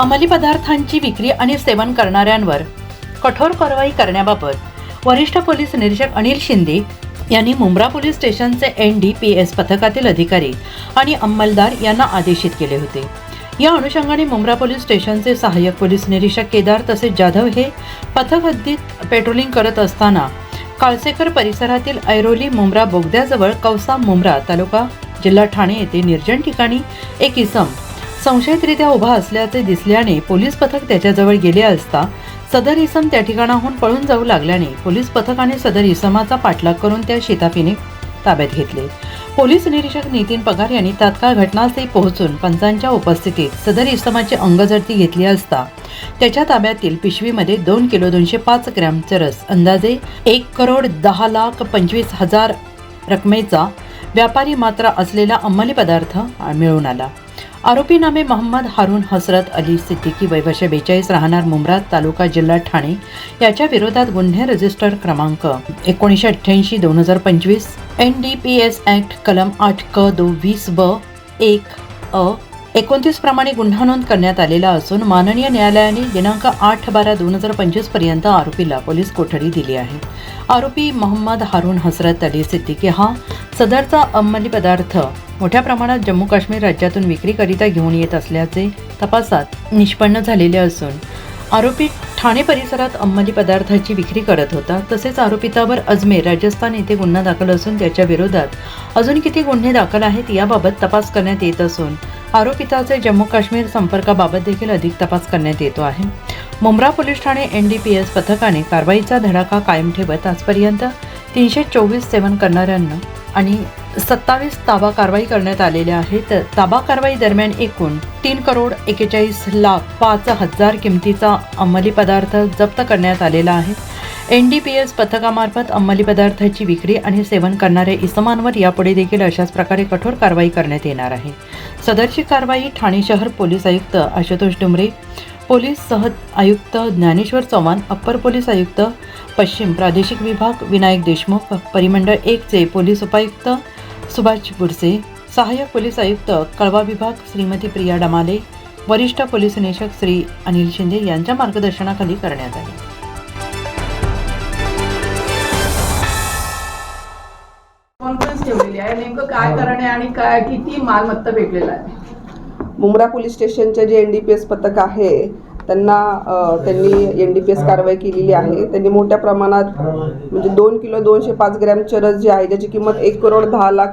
अंमली पदार्थांची विक्री आणि सेवन करणाऱ्यांवर कठोर कारवाई करण्याबाबत वरिष्ठ पोलीस निरीक्षक अनिल शिंदे यांनी मुंब्रा पोलीस स्टेशनचे एन डी पी एस पथकातील अधिकारी आणि अंमलदार यांना आदेशित केले होते. या अनुषंगाने मुंब्रा पोलीस स्टेशनचे सहाय्यक पोलीस निरीक्षक केदार तसेच जाधव हे पथक हद्दीत पेट्रोलिंग करत असताना काळसेकर परिसरातील ऐरोली मुंब्रा बोगद्याजवळ कौसा मुंब्रा तालुका जिल्हा ठाणे येथे निर्जन ठिकाणी एक इसम संशयितरित्या उभा असल्याचे दिसल्याने पोलीस पथक त्याच्याजवळ गेले असता सदर इसम त्या ठिकाणाहून पळून जाऊ लागल्याने पोलीस पथकाने सदर इसमाचा पाठलाग करून त्या शेतापीने ताब्यात घेतले. पोलीस निरीक्षक नितीन पगार यांनी तात्काळ घटनास्थळी पोहोचून पंचांच्या उपस्थितीत सदर इसमाची अंगझडती घेतली असता त्याच्या ताब्यातील पिशवीमध्ये दोन किलो दोनशे पाच ग्रॅम चरस अंदाजे एक करोड दहा लाख पंचवीस हजार रकमेचा व्यापारी मात्रा असलेला अंमली पदार्थ मिळून आला. आरोपी नामे मोहम्मद हारून हसरत अली सिद्दीकी वैवर्ष बेचाळीस राहणार मुंब्रा तालुका जिल्हा ठाणे याच्या विरोधात गुन्हे रजिस्टर क्रमांक एकोणीसशे अठ्ठ्याऐंशी दोन हजार पंचवीस N D P S act कलम आठ क दो वीस ब एक अ एकोणतीस प्रमाणे गुन्हा नोंद करण्यात आलेला असून माननीय न्यायालयाने दिनांक आठ बारा दोन हजार पंचवीसपर्यंत आरोपीला पोलीस कोठडी दिली आहे. आरोपी मोहम्मद हारून हसरत अली सिद्दीकी हा सदरचा अंमली पदार्थ मोठ्या प्रमाणात जम्मू काश्मीर राज्यातून विक्रीकरिता घेऊन येत असल्याचे तपासात निष्पन्न झालेले असून आरोपी ठाणे परिसरात अंमली पदार्थाची विक्री करत होता. तसेच आरोपितावर अजमेर राजस्थान येथे गुन्हा दाखल असून त्याच्या विरोधात अजून किती गुन्हे दाखल आहेत याबाबत तपास करण्यात येत असून आरोपिताचे जम्मू काश्मीर संपर्काबाबत देखील अधिक तपास करण्यात येतो आहे. Mumbra police Thane N D P S पथकाने कारवाईचा धडाका कायम ठेवत आजपर्यंत तीनशे चोवीस सेवन करणाऱ्यांना आणि सत्तावीस ताबा कारवाई करण्यात आलेल्या आहेत. ताबा कारवाई दरम्यान एकूण तीन करोड एकेचाळीस लाख पाच हजार किमतीचा अंमली पदार्थ जप्त करण्यात आलेला आहे. एन डी पी एस पथकामार्फत अंमली पदार्थाची विक्री आणि सेवन करणाऱ्या इसमांवर यापुढे देखील अशाच प्रकारे कठोर कारवाई करण्यात येणार आहे. सदरची कारवाई ठाणे शहर पोलीस आयुक्त आशुतोष डुमरे पोलीस सह आयुक्त ज्ञानेश्वर चव्हाण अप्पर पोलीस आयुक्त पश्चिम प्रादेशिक विभाग विनायक देशमुख परिमंडळ एकचे पोलीस उपायुक्त सुभाष बुरसे सहाय्यक पोलीस आयुक्त कळवा विभाग श्रीमती प्रिया डमाले वरिष्ठ पोलीस निरीक्षक श्री अनिल शिंदे यांच्या मार्गदर्शनाखाली करण्यात आले. ठेवलेली आहे. नेमकं काय कारण आहे आणि काय किती मालमत्ता भेटलेला आहे? मुंब्रा पोलीस स्टेशनचे जे एन डी पी एस पथक आहे त्यांना त्यांनी एन डी पी एस कारवाई केलेली आहे. त्यांनी मोठ्या प्रमाणात म्हणजे दोन किलो दोनशे पाच ग्रॅम चरस जे आहे ज्याची किंमत एक करोड दहा लाख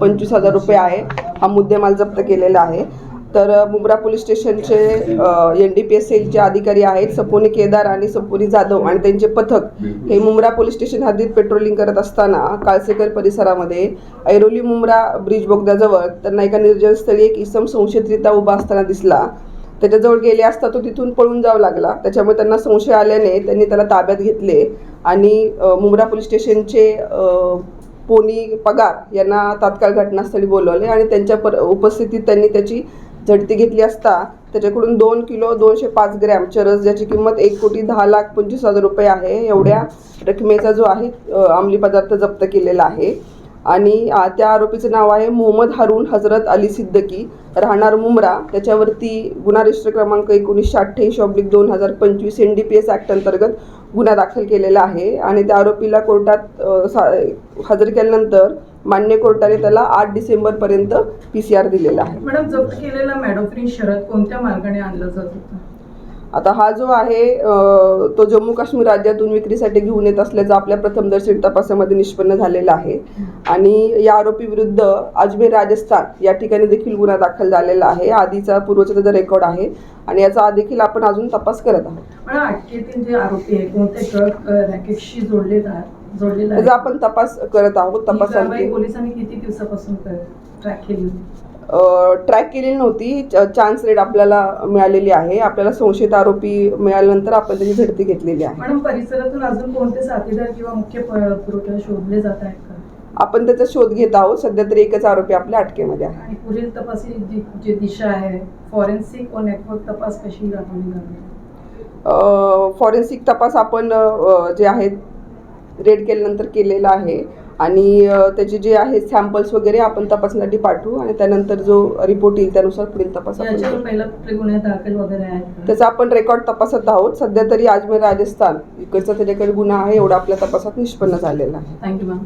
पंचवीस हजार रुपये आहे हा मुद्देमाल जप्त केलेला आहे. तर मुंब्रा पोलीस स्टेशनचे एन डी पी एस सेलचे अधिकारी आहेत. सपोनी केदार आणि सपोनी जाधव आणि त्यांचे पथक हे मुंब्रा पोलीस स्टेशन हद्दीत पेट्रोलिंग करत असताना काळसेकर परिसरामध्ये ऐरोली मुंब्रा ब्रिज बोगद्याजवळ त्यांना एका निर्जनस्थळी एक इसम संशयितरित्या उभा असताना दिसला. त्याच्याजवळ गेले असता तो तिथून पळून जावं लागला. त्याच्यामुळे त्यांना संशय आल्याने त्यांनी त्याला ताब्यात घेतले आणि मुंब्रा पोलीस स्टेशनचे पोनी पगार यांना तात्काळ घटनास्थळी बोलवले आणि त्यांच्या पर उपस्थितीत त्यांनी त्याची झडती घेतली असता त्याच्याकडून दोन किलो दोनशे पाच ग्रॅम चरस ज्याची किंमत एक कोटी दहा लाख पंचवीस हजार रुपये आहे एवढ्या रकमेचा जो आहे अंमली पदार्थ जप्त केलेला आहे. आणि त्या आरोपीचं नाव आहे मोहम्मद हारून हजरत अली सिद्दकी. राहणार मुंब्रा त्याच्यावरती गुन्हा रजिस्टर क्रमांक एकोणीसशे अठ्ठ्याऐंशी ऑब्लिक दोन हजार पंचवीस N D P S act अंतर्गत गुन्हा दाखल केलेला आहे. आणि त्या आरोपीला कोर्टात सा हजर केल्यानंतर मान्य कोर्टाने त्याला आठ डिसेंबरपर्यंत पी सी आर दिलेला आहे. मॅडम जप्त केलेला मॅडोफ्रीन शरद कोणत्या मार्गाने आणलं जात होतं? आता हा जो आहे तो जम्मू काश्मीर राज्यातून विक्रीसाठी घेऊन येत असल्याचं आपल्या प्रथमदर्शनी तपासामध्ये निष्पन्न झालेलं आहे. आणि या आरोपी विरुद्ध अजमेर राजस्थान या ठिकाणी देखील गुन्हा दाखल झालेला आहे. आधीचा पूर्वचा त्याचा रेकॉर्ड आहे आणि याचा देखील आपण अजून तपास करत आहोत. अटकेतील जे आरोपी आहे कोणते रॅकेटशी जोडलेला आहे जोडलेला त्याचा आहे. आपण तपास करत आहोत ही पोलिसांनी किती दिवसापासून ट्रॅक केली होती? ट्रॅक केलेली नव्हती. चान्स रेट आपल्याला मिळालेली आहे. आपल्याला संशयित आरोपी मिळाल्यानंतर आपण त्याची झडती घेतलेली आहे. मॅडम परिसरातून अजून कोणते साथीदार किंवा मुख्य प- पुरवठा शोधले जात आहेत का? आपण त्याचा शोध घेत आहोत. सध्या तरी एकच आरोपी आपल्या अटकेमध्ये आहे. आणि पुढील तपासी जी जी दिशा आहे फॉरेन्सिक व नेटवर्क तपास कशी राबवली जाते? फॉरेन्सिक तपास आपण अ, जे आहेत रेड केल्यानंतर केलेला आहे. आणि त्याचे जे आहे सॅम्पल्स वगैरे आपण तपासण्यासाठी पाठवू आणि त्यानंतर जो रिपोर्ट येईल त्यानुसार पुढील तपास? त्याचा आपण रेकॉर्ड तपासत आहोत. सध्या तरी अजमेर राजस्थान इकडचा त्याच्याकडे गुन्हा आहे एवढा आपल्या तपासात निष्पन्न झालेला आहे. Thank you ma'am